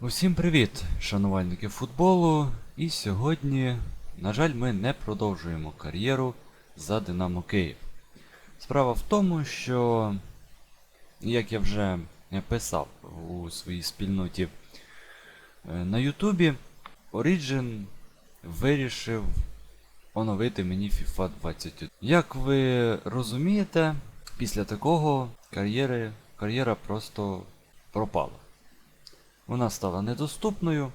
Усім привіт, шанувальники футболу. І сьогодні, на жаль, ми не продовжуємо кар'єру за Динамо Київ. Справа в тому, що, як я вже писав у своїй спільноті е, на Ютубі, Origin вирішив оновити мені FIFA 21. Як ви розумієте, після такого кар'єри, кар'єра просто пропала. Вона стала недоступною,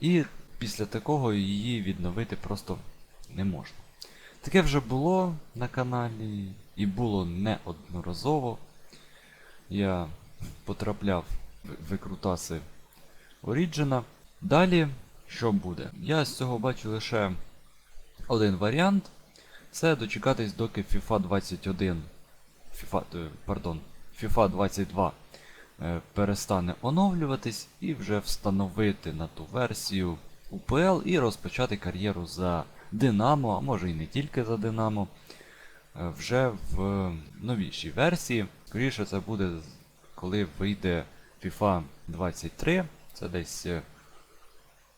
і після такого її відновити просто не можна. Таке вже було на каналі і було неодноразово. Я потрапляв в викрутаси Оріджина. Далі, що буде? Я з цього бачу лише один варіант. Це дочекатись, доки FIFA 21. FIFA, е, пардон, FIFA 22 е, перестане оновлюватись і вже встановити на ту версію UPL і розпочати кар'єру за Динамо, а може і не тільки за Динамо, е, вже в новішій версії. Скоріше це буде, коли вийде FIFA 23, це десь е,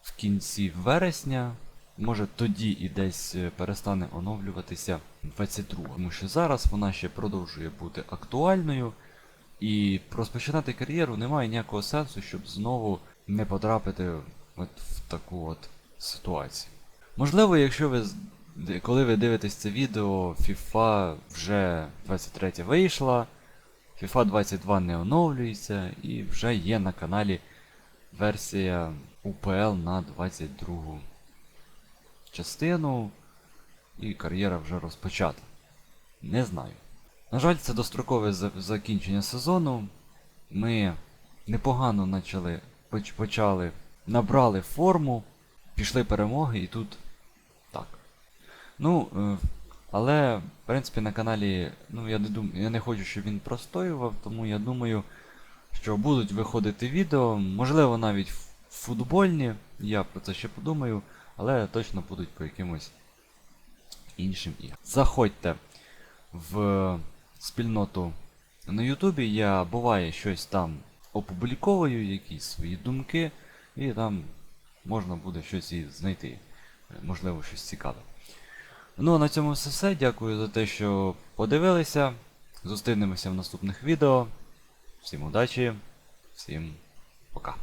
в кінці вересня. Може тоді і десь е, перестане оновлюватися 22, тому що зараз вона ще продовжує бути актуальною. І розпочинати кар'єру немає ніякого сенсу, щоб знову не потрапити от в таку от ситуацію. Можливо, якщо ви коли ви дивитесь це відео, FIFA вже 23 вийшла, FIFA 22 не оновлюється і вже є на каналі версія UPL на 22 частину, і кар'єра вже розпочата. Не знаю. На жаль, це дострокове закінчення сезону. Ми непогано почали, почали, набрали форму, пішли перемоги і тут так. Ну, е, але, в принципі, на каналі, ну, я не дум... я не хочу, щоб він простоював, тому я думаю, що будуть виходити відео, можливо, навіть футбольні, я про це ще подумаю, але точно будуть по якимось іншим іграм. Заходьте в спільноту на Ютубі. Я буває щось там опубліковую, якісь свої думки, і там можна буде щось і знайти. Можливо, щось цікаве. Ну, а на цьому все все. Дякую за те, що подивилися. Зустрінемося в наступних відео. Всім удачі, всім пока.